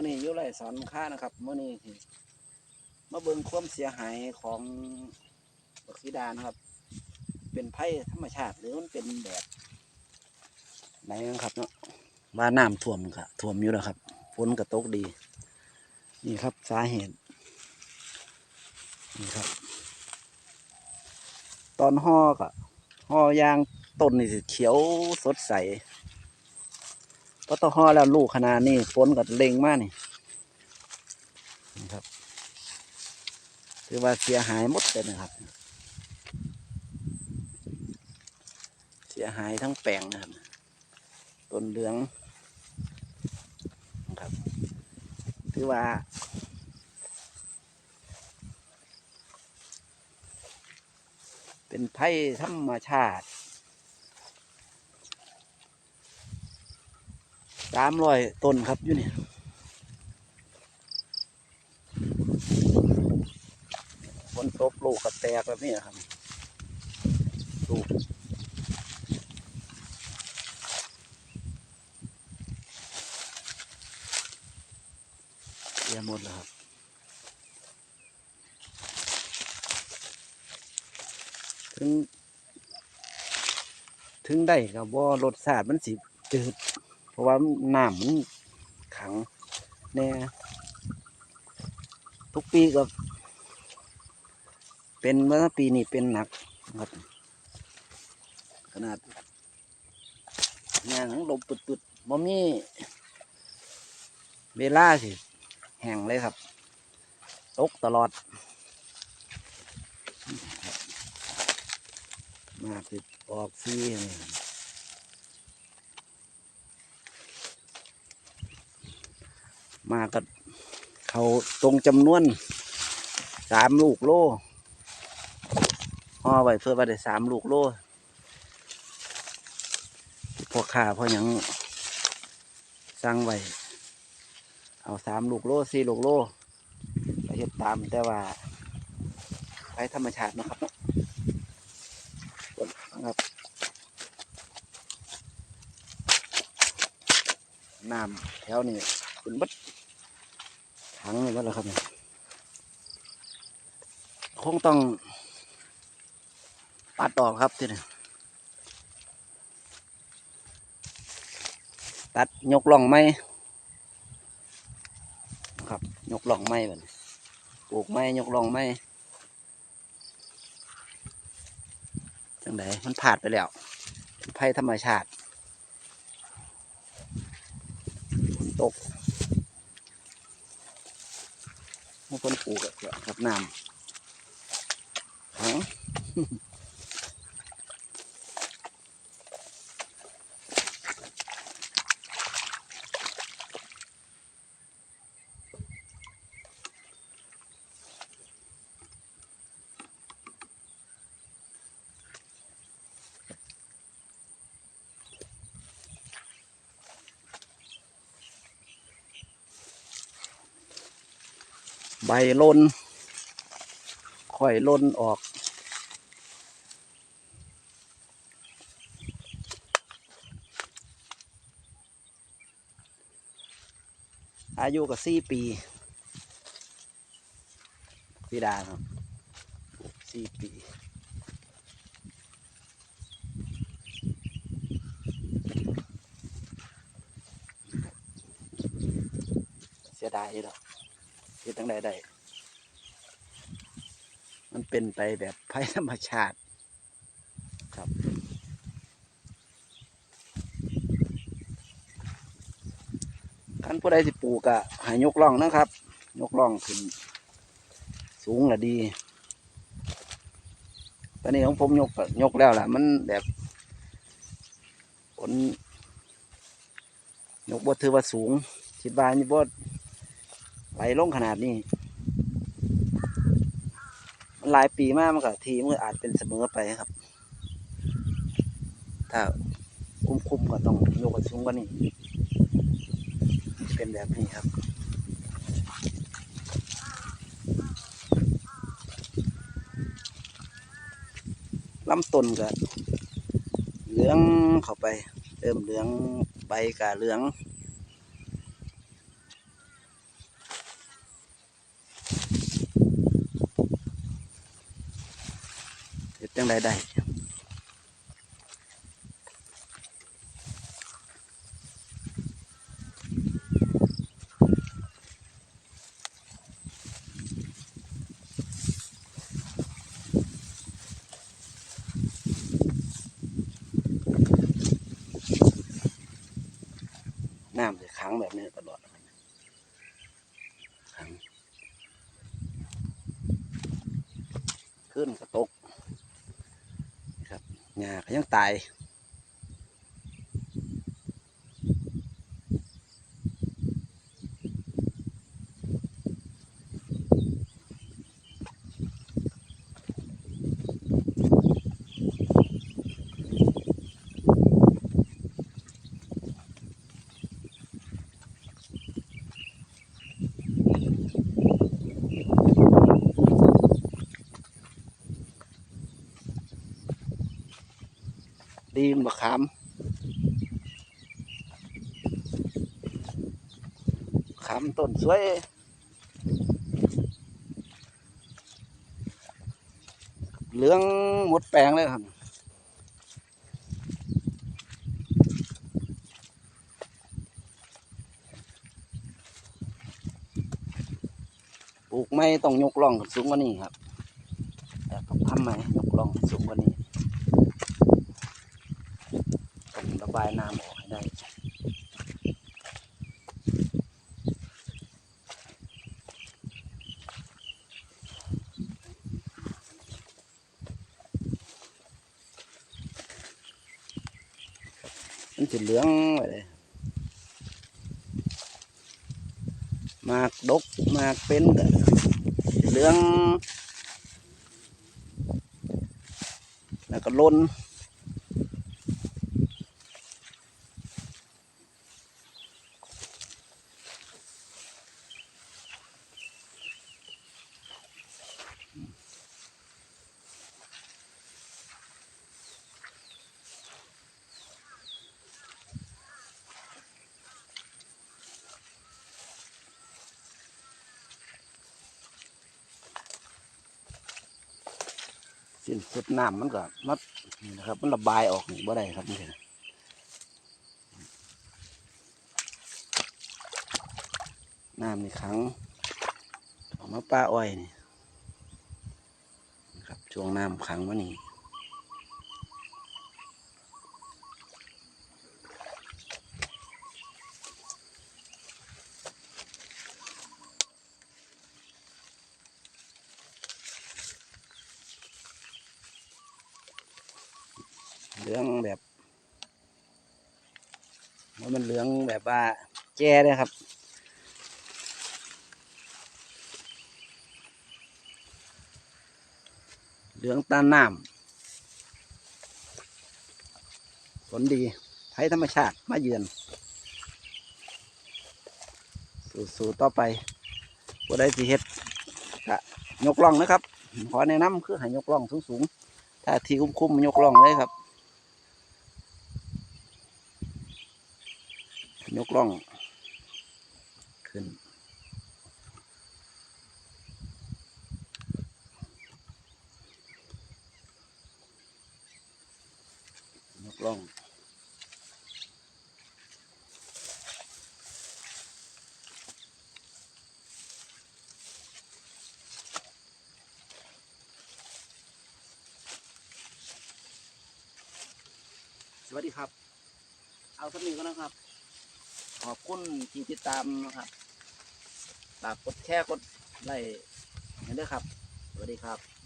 มื่อนี้ยุไรสอนค่านะครับเมื่อนี้มาเบิ่งความเสียหายของบักซีดานะครับ เป็นภัยธรรมชาติหรือมันเป็นแบบไหนนะครับเนาะว่าน้ำท่วมค่ะท่วมอยู่แล้วครับฝนกระตกดี นี่ครับสาเหตุนี่ครับ ตอนห่อก็ห่อยางต้นนี่เขียวสดใส พอต่อห่อแล้วลูกขนาดนี้ฝนก็เล็งมากนี่ครับถือว่าเสียหายหมดเลยนะครับ เสียหายทั้งแปลงนะครับต้นเหลืองนะครับถือว่าเป็นภัยธรรมชาติ สามร้อยต้นครับอยู่นี่ฝนตกลูกก็แตกแบบนี้ครับลูกเสียหมดแล้วครับถึง ถึงได้กับว่า รสชาติมันสิจืด ราะว่าน้ำมันขังแน่ทุกปีก็ เป็นเมื่อปีนี้เป็นหนักครับ ขนาดงานทั้งลมปุดๆมมีเวลาสิ แห้งเลยครับ ตกตลอด มากสิออกซีนี่ มากับเขาตรงจำนวนสามลูกโลห่อไว้เพื่อว่าได้สามลูกโลพวกข้าพอหยังสั่งไว้เอาสามลูกโลสี่ลูกโลไปเฮ็ดตามแต่ว่าไปธรรมชาตินะครับครับน้ำแถวนี้เป็นบัด ถังเลยว่าแล้วครับเนี่ยคงต้องปัดออกครับทีนี้ตัดยกล่องไม้ครับ ยกล่องไม้แบบปลูกไม้ยกล่องไม้จังไดมันผาดไปแล้วภัยธรรมชาติ ตก ให้คนปลูกกับน้ำ ใบลนค่อยลนออก อายุก็สี่ปีพี่ดาครับสี่ปีเสียดายอยู่ดอก เฮ็ดตั้งใดได้ มันเป็นไปแบบภัยธรรมชาติ ครับคันผู้ใดสิปลูกอะใหายกล่องนะครับ ยกล่องขึ้น สูงละดีตอนนี้ของผมยกยกแล้วล่ะ มันแบบผลยกบดถือว่าสูงคิดว่านี่บด ไหลงขนาดนี้ หลายปีมากมันก็ทีมันอาจเป็นเสมอไปครับ ถ้าคุ้มคุมๆก็ต้องยกกระสูงกว่านี้ เป็นแบบนี้ครับลำต้นก็เหลืองเข้าไป เริ่มเหลืองใบก็เหลือง เฮ็ด จังไดได้น้ำจะขังแบบนี้ตลอดครับขังขึ้นกระตก หญ้าก็ยังตาย ดีนมะขามขามต้นสวยเหลืองหมดแปลงเลยครับปลูกไม่ต้องยกล่องสูงกว่านี้ครับแต่ต้องทำไหมยกล่องสูงกว่านี้ ต้องระบายน้ำออกให้ได้ มันจะเหลืองไปเลยมากดกมากเป็นก็เหลือง แล้วก็ล้น สิ้นสุดน้ำมันก็มัดนี่นะครับ มันระบายออกนี่บ่ได้ครับนี่นะน้ำนี่ขังออกมาป้าอ้อยนี่นะครับช่วงน้ำขังมานี่ เหลืองแบบว่ามันเหลืองแบบว่าแก่เลยครับเหลืองตาน้ำผลดีไทยธรรมชาติมาเยือน สู่ๆต่อไปผู้ใดสิเฮ็ดก็ยกล่องนะครับ ขอแนะนำคือให้ยกล่องสูงๆ ถ้าทีคุ้มๆ ยกล่องเลยครับ ย กล่อง ขึ้นยกล่องสวัสดีครับ เอาสักหนิดก็นะครับ ขอบคุณที่ติดตามนะครับฝากกดแชร์กดไลค์ให้ด้วยครับ สวัสดีครับ